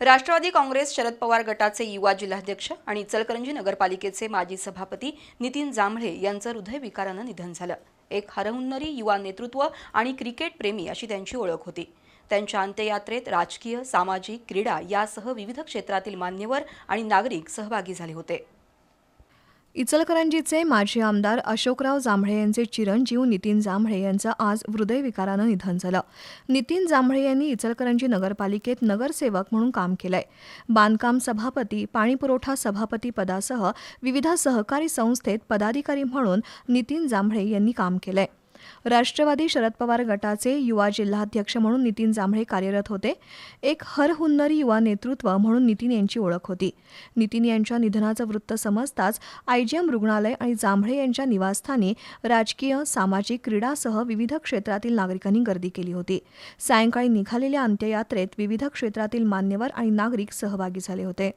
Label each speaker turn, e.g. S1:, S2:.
S1: राष्ट्रवादी काँग्रेस शरद पवार गटाचे युवा जिल्हाध्यक्ष आणि इचलकरंजी नगरपालिकेचे माजी सभापती नितीन जांभळे यांचं हृदयविकारानं निधन झालं. एक हरहुन्नरी युवा नेतृत्व आणि क्रिकेट प्रेमी अशी त्यांची ओळख होती. त्यांच्या अंत्ययात्रेत राजकीय सामाजिक क्रीडा यासह विविध क्षेत्रातील मान्यवर आणि नागरिक सहभागी झाले होते.
S2: इचलकरंजीचे माजी आमदार अशोकराव जांभळे यांचे चिरंजीव नितीन जांभळे यांचं आज हृदयविकारानं निधन झालं. नितीन जांभळे यांनी इचलकरंजी नगरपालिकेत नगरसेवक म्हणून काम केलंय. बांधकाम सभापती पाणीपुरवठा सभापती पदासह विविध सहकारी संस्थेत पदाधिकारी म्हणून नितीन जांभळे यांनी काम केलंय. राष्ट्रवादी शरद पवार गटाचे युवा जिल्हाध्यक्ष म्हणून नितीन जांभळे कार्यरत होते. एक हरहुन्नरी युवा नेतृत्व म्हणून नितीन यांची ओळख होती. नितीन यांच्या निधनाचं वृत्त समजताच आयजीएम रुग्णालय आणि जांभळे यांच्या निवासस्थानी राजकीय सामाजिक क्रीडासह विविध क्षेत्रातील नागरिकांनी गर्दी केली होती. सायंकाळी निघालेल्या अंत्ययात्रेत विविध क्षेत्रातील मान्यवर आणि नागरिक सहभागी झाले होते.